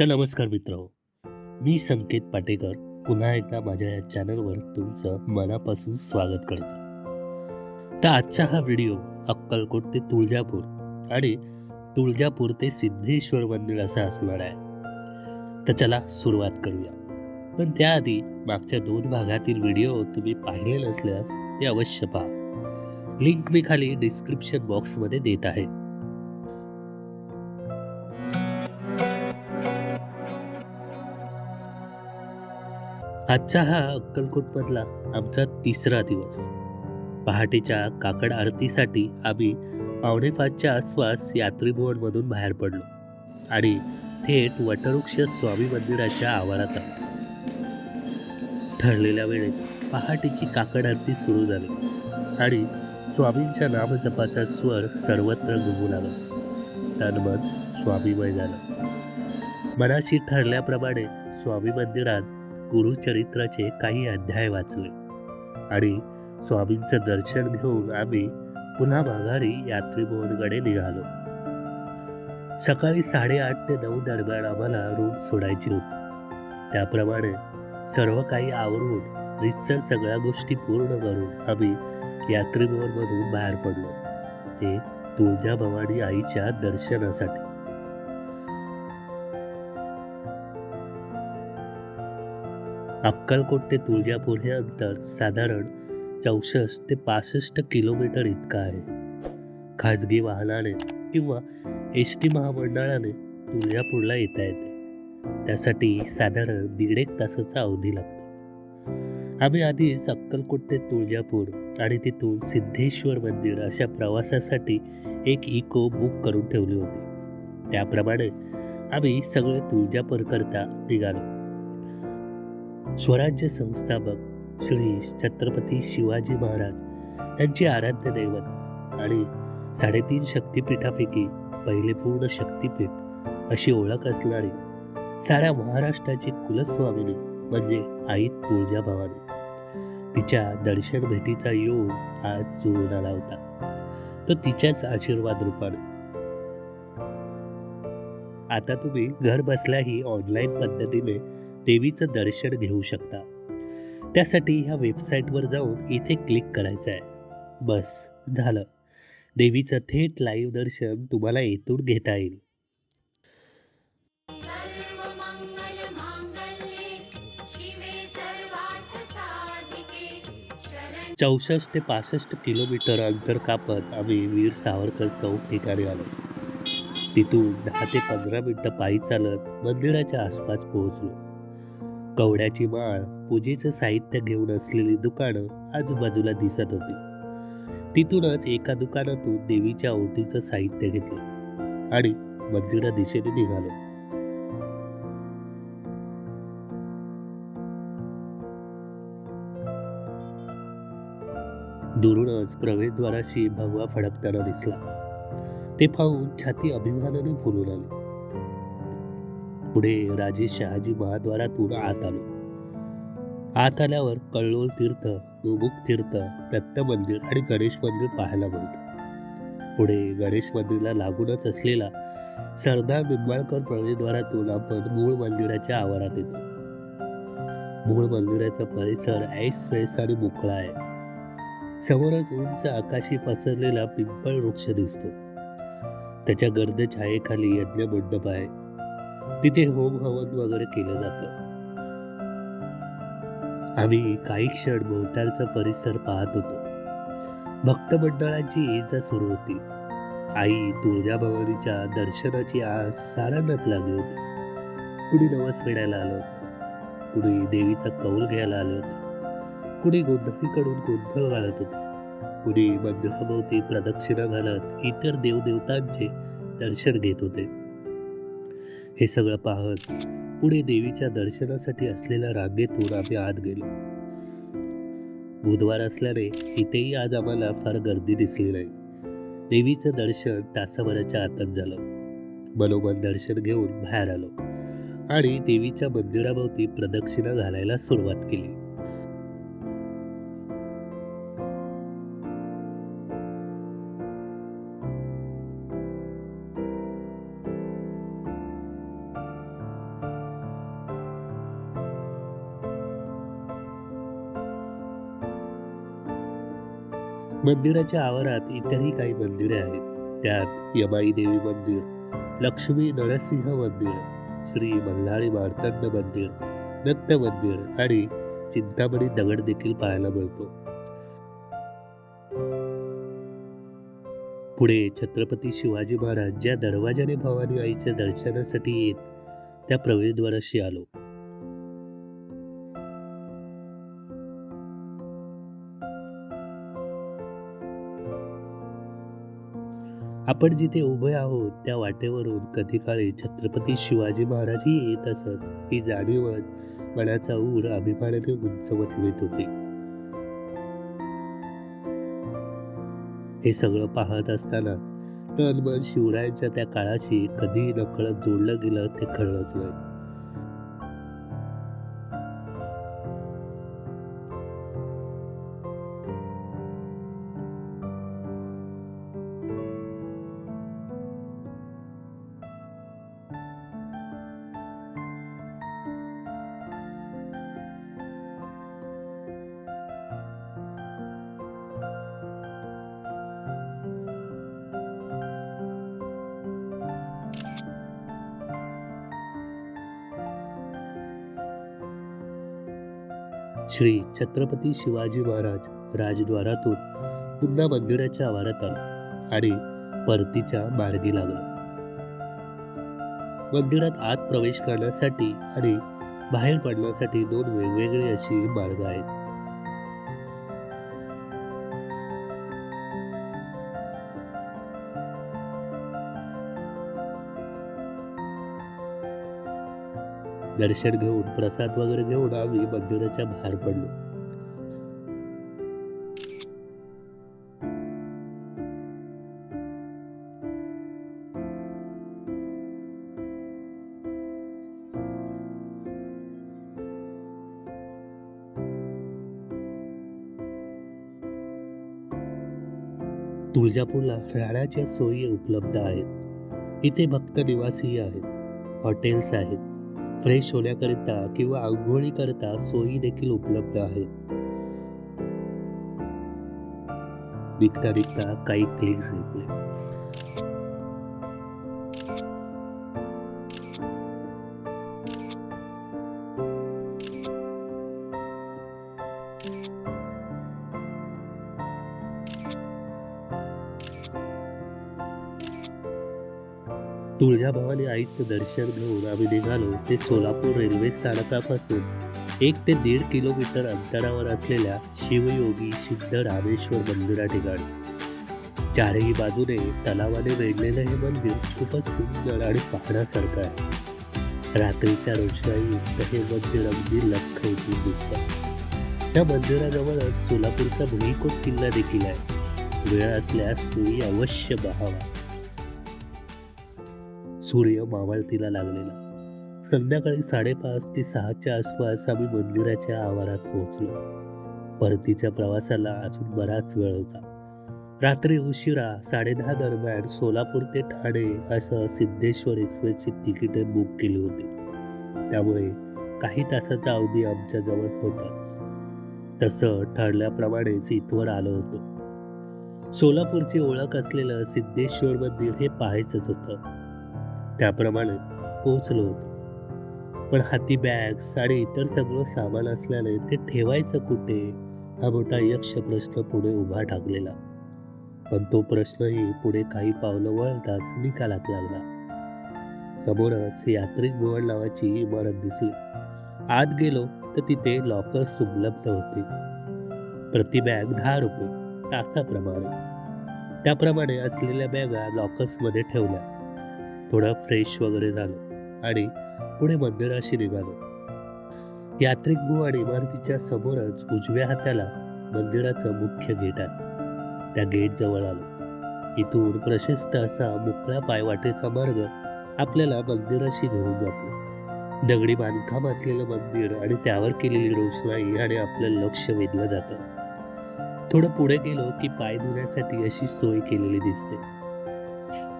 तर नमस्कार मित्र मी संकेत पाटेकर. पुन्हा एकदा माझ्या या चॅनलवर तुमचं मनापासून स्वागत करतो. तर आजचा हा व्हिडिओ अक्कलकोट ते तुळजापूर आणि तुळजापूर ते सिद्धेश्वर मंदिर असा असणार आहे. तर चला सुरुवात करूया. पण त्याआधी मागच्या दोन भागातील व्हिडिओ तुम्ही पाहिले नसल्यास ते अवश्य पहा. लिंक मी खाली डिस्क्रिप्शन बॉक्समध्ये देत आहे. आजचा हा अक्कलकोटमधला आमचा तिसरा दिवस. पहाटेच्या काकड आरतीसाठी आम्ही पावणे पाचच्या आसपास यात्रीभुवनमधून बाहेर पडलो आणि थेट वटवृक्ष स्वामी मंदिराच्या आवारात आलो. ठरलेल्या वेळेत पहाटेची काकड आरती सुरू झाली आणि स्वामींच्या नामजपाचा स्वर सर्वत्र घुमू लागला. तन स्वामीमय झालं मनाशी ठरल्याप्रमाणे स्वामी मंदिरात गुरुचरित्राचे काही अध्याय वाचले. आणि स्वामींचं दर्शन घेऊन आम्ही पुन्हा माघारी यात्रीभवनकडे निघालो. सकाळी साडेआठ ते नऊ दरम्यान आम्हाला रूम सोडायची होती. त्याप्रमाणे सर्व काही आवरून रितसर सगळ्या गोष्टी पूर्ण करून आम्ही यात्रीभवनमधून बाहेर पडलो. ते तुळजाभवानी आईच्या दर्शनासाठी. अक्कलकोट ते तुळजापूर हे अंतर साधारण चौसष्ट ते पासष्ट किलोमीटर इतकं आहे. खाजगी वाहनाने किंवा एस टी महामंडळाने तुळजापूरला येता येते. त्यासाठी साधारण दीड एक तासाचा अवधी लागतो. आम्ही आधीच अक्कलकोट ते तुळजापूर आणि तिथून सिद्धेश्वर मंदिर अशा प्रवासासाठी एक इको बुक करून ठेवली होती. त्याप्रमाणे आम्ही सगळे तुळजापूरकरता निघालो. स्वराज्य संस्थापक श्री छत्रपती शिवाजी महाराज यांचे आराध्य दैवत आणि साडेतीन शक्तिपीठापैकी पहिले पूर्ण शक्तिपीठ अशी ओळख असणारी साऱ्या महाराष्ट्राची कुलस्वामिनी म्हणजे आई तुळजाभवानी तिच्या दर्शन भेटीचा योग आज जुळून आला होता. तो तिच्याच आशीर्वाद रूपाने. आता तुम्ही घर बसल्याही ऑनलाईन पद्धतीने देवीचं दर्शन घेऊ शकता. त्यासाठी ह्या वेबसाईटवर जाऊन इथे क्लिक करायचं आहे बस झालं. देवीचं थेट लाईव्ह दर्शन तुम्हाला येथून घेता येईल. चौसष्ट ते पासष्ट किलोमीटर अंतर कापत आम्ही वीर सावरकर चौक ठिकाणी आलो. तिथून दहा ते पंधरा मिनिटं पायी चालत मंदिराच्या आसपास पोहोचलो. कवड्याची माळ पूजेचं साहित्य घेऊन असलेली दुकानं आजूबाजूला दिसत होती. तिथूनच एका दुकानातून देवीच्या ओटीचं साहित्य घेतलं आणि मंदिरा दिशेने निघालो. दुरूनच प्रवेशद्वाराशी भगवा फडकताना दिसला. ते पाहून छाती अभिमानाने फुलून आली. पुढे राजे शहाजी महाद्वारातून आत आलो. आत आल्यावर कळलोल तीर्थ गोमुख तीर्थ दत्त मंदिर आणि गणेश मंदिर पाहायला मिळतं. पुढे गणेश मंदिरला लागूनच असलेला सरदार निंबाळकर प्रवेशद्वारातून आपण मूळ मंदिराच्या आवारात येतो. मूळ मंदिराचा परिसर ऐस वैस आणि मोकळा आहे. समोरच उंच आकाशी पसरलेला पिंपळ वृक्ष दिसतो. त्याच्या गर्द छायेखाली यज्ञ मंडप आहे. तिथे होम हवन वगैरे केलं जातं. आम्ही काही क्षण भोवतालचा परिसर पाहत होतो. भक्त मंडळांची ये सुरू होती. आई तुळजाभवानीच्या दर्शनाची आज सारांनाच लागली होती. कुणी नवस फेडायला आलं होतं. कुणी देवीचा कौल घ्यायला आले होते. कुणी गोंधळीकडून गोंधळ घालत होते. कुणी मंदिराभोवती प्रदक्षिणा घालत इतर देवदेवतांचे दर्शन घेत होते. हे सगळं पाहत पुढे देवीच्या दर्शनासाठी असलेल्या रांगेतून आम्ही आत गेलो. बुधवार असल्याने इथेही आज आम्हाला फार गर्दी दिसली नाही. देवीचं दर्शन तासाभराच्या आतच झालं. मनोमन दर्शन घेऊन बाहेर आलो आणि देवीच्या मंदिराभोवती प्रदक्षिणा घालायला सुरुवात केली. मंदिराच्या आवारात इतरही काही मंदिरे आहेत. त्यात यमाई देवी मंदिर लक्ष्मी नरसिंह मंदिर श्री मल्हारी मार्तंड मंदिर दत्त मंदिर आणि चिंतामणी दगड देखील पाहायला मिळतो. पुढे छत्रपती शिवाजी महाराज ज्या दरवाजाने भवानी आईच्या दर्शनासाठी येत त्या प्रवेशद्वाराशी आलो. आपण जिथे उभे आहोत त्या वाटेवरून कधी काळी छत्रपती शिवाजी महाराजही येत असत ही जाणीवच मनाचा ऊर अभिमानाने उंचवत नेत होते. हे सगळं पाहत असताना तन मन शिवरायांच्या त्या काळाशी कधी नकळत जोडलं गेलं ते कळलंच नाही. श्री छत्रपती शिवाजी महाराज राजद्वारातून पुन्हा मंदिराच्या आवारात आलो आणि परतीच्या मार्गी लागलो. मंदिरात आत प्रवेश करण्यासाठी आणि बाहेर पडण्यासाठी दोन वेगवेगळे अशी मार्ग आहेत. दर्शन घेऊन प्रसाद वगैरे घेऊन आम्ही मंदिराच्या बाहेर पडलो. तुळजापूरला राहण्याच्या सोयी उपलब्ध आहेत. इथे भक्त निवासी आहेत हॉटेल्स आहेत. फ्रेश होण्याकरिता किंवा आंघोळीकरिता सोयी देखील उपलब्ध आहेत. निघता निघता काही क्लिक्स घेतले तुळजाभवानी आईचं दर्शन घेऊन आम्ही निघालो ते सोलापूर रेल्वे स्थानकापासून. एक ते दीड किलोमीटर अंतरावर असलेल्या शिवयोगी सिद्ध रामेश्वर मंदिरा ठिकाणी. चारही बाजूने तलावाने वेढलेलं हे मंदिर खूपच सुंदर आणि पाहण्यासारखं आहे. रात्रीच्या रोषणाईत हे मंदिर अगदी लख इथून दिसतं. त्या मंदिराजवळच सोलापूरचा भुईकोट किल्ला देखील आहे. वेळ असल्यास तुम्ही अवश्य पहावा सूर्य मावळतीला लागलेला. संध्याकाळी साडेपाच ते सहाच्या आसपास आम्ही मंदिराच्या आवारात पोहोचलो. परतीच्या प्रवासाला अजून बराच वेळ होता. रात्री उशिरा साडेदहा दरम्यान सोलापूर ते ठाणे असं सिद्धेश्वर एक्सप्रेसची तिकीटे बुक केली होती. त्यामुळे काही तासाचा अवधी आमच्या जवळ होताच. तसं ठरल्याप्रमाणेच इथवर आलो होतो. सोलापूरची ओळख असलेलं सिद्धेश्वर मंदिर हे पाहायचंच होतं. त्याप्रमाणे पोहोचलो होतो. पण हाती बॅग साडी इतर सगळं सामान असल्याने ते ठेवायचं कुठे? हा मोठा यक्ष प्रश्न पुढे उभा ठाकलेला. पण तो प्रश्नही पुढे काही पावलं वळताच निकालात लागला. समोरच यात्रिक भवन नावाची इमारत दिसली. आत गेलो तर तिथे लॉकर्स उपलब्ध होते. प्रति बॅग दहा रुपये तासाप्रमाणे. त्याप्रमाणे असलेल्या बॅगा लॉकर्समध्ये ठेवल्या. थोडं फ्रेश वगैरे झालो आणि पुढे मंदिराशी निघालो. यात्रिक भुवन इमारतीच्या समोरच उजव्या हाताला मंदिराचं मुख्य गेट आहे. त्या गेट जवळ आलो. इथून प्रशस्त असा मोकळ्या पायवाटेचा मार्ग आपल्याला मंदिराशी घेऊन जातो. दगडी बांधकाम असलेलं मंदिर आणि त्यावर केलेली रोषणाई आणि आपलं लक्ष वेधलं जातं. थोडं पुढे गेलो की पाय धुण्यासाठी अशी सोय केलेली दिसते.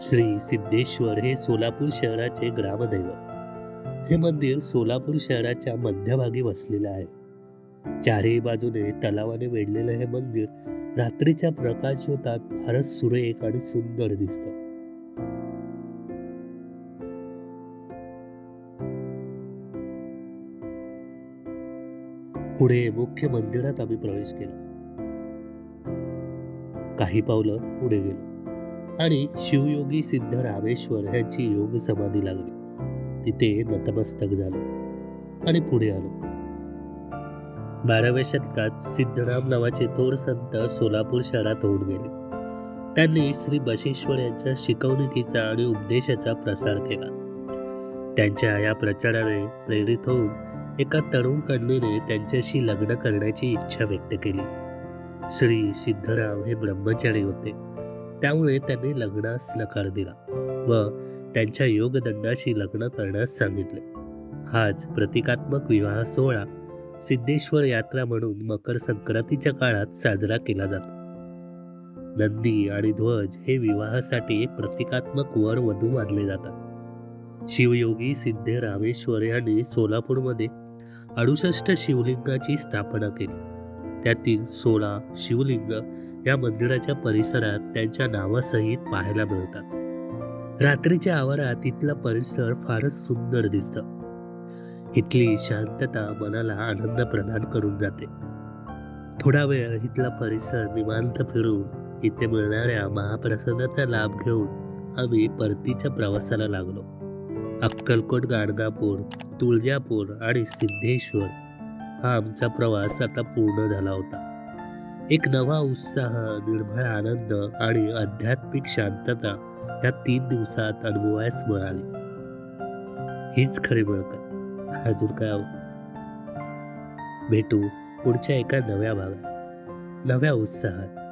श्री सिद्धेश्वर हे सोलापूर शहराचे ग्रामदैवत. हे मंदिर सोलापूर शहराच्या मध्यभागी वसलेलं आहे. चारही बाजूने तलावाने वेढलेलं हे मंदिर रात्रीच्या प्रकाशोतात फारच सुरेख आणि सुंदर दिसत. पुढे मुख्य मंदिरात आम्ही प्रवेश केला. काही पावलं पुढे गेलो. आणि शिवयोगी सिद्ध रामेश्वर यांची योग समाधी लागली. तिथे नतमस्तक झालो आणि पुढे आलो. बाराव्या शतकात सिद्धराम नावाचे थोर संत सोलापूर शहरात होऊन गेले. त्यांनी श्री बशेश्वर यांच्या शिकवणुकीचा आणि उपदेशाचा प्रसार केला. त्यांच्या या प्रचाराने प्रेरित होऊन एका तरुण कन्येने त्यांच्याशी लग्न करण्याची इच्छा व्यक्त केली. श्री सिद्धराम हे ब्रह्मचारी होते. त्यामुळे त्यांनी लग्नास नकार दिला व त्यांच्या योगदंडाशी लग्न करण्यास सांगितले. हाच प्रतिकात्मक विवाह सोहळा सिद्धेश्वर यात्रा म्हणून मकर संक्रांतीच्या काळात साजरा केला जातो. नंदी आणि ध्वज हे विवाहासाठी प्रतिकात्मक वर वधू मानले जातात. शिवयोगी सिद्धे रामेश्वर यांनी सोलापूरमध्ये अडुसष्ट शिवलिंगाची स्थापना केली. त्यातील सोळा शिवलिंग या मंदिराच्या परिसरात त्यांच्या नावासहित पाहायला मिळतात. रात्रीच्या आवारात इथला परिसर फारच सुंदर दिसत. इथली शांतता मनाला आनंद प्रदान करून जाते. थोडा वेळ इथला परिसर निवांत फिरून इथे मिळणाऱ्या महाप्रसादाचा लाभ घेऊन आम्ही परतीच्या प्रवासाला लागलो. अक्कलकोट गाणगापूर तुळजापूर आणि सिद्धेश्वर हा आमचा प्रवास आता पूर्ण झाला होता. एक नवा उत्साह निर्भय आनंद आणि आध्यात्मिक शांतता या तीन दिवसात अनुभवायस मिळाली हीच खरी मिळकत. अजून काय हवं? भेटू पुढच्या एका नव्या भागात नव्या उत्साहात.